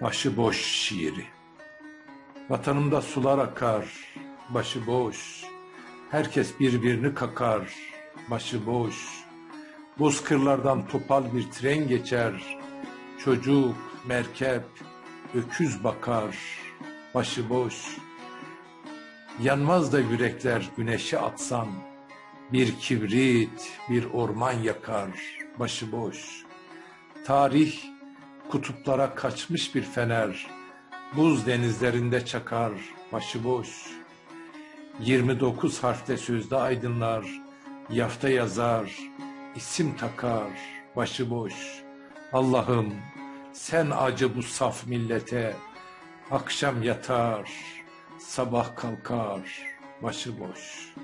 Başıboş şiiri. Vatanımda sular akar, başıboş. Herkes birbirini kakar, başıboş. Bozkırlardan topal bir tren geçer. Çocuk, merkep, öküz bakar, başıboş. Yanmaz da yürekler güneşe atsan, bir kibrit, bir orman yakar, başıboş. Tarih kutuplara kaçmış bir fener, buz denizlerinde çakar, başıboş. 29 harfte sözde aydınlar, yafta yazar, isim takar, başıboş. Allah'ım sen acı bu saf millete, akşam yatar, sabah kalkar, başıboş.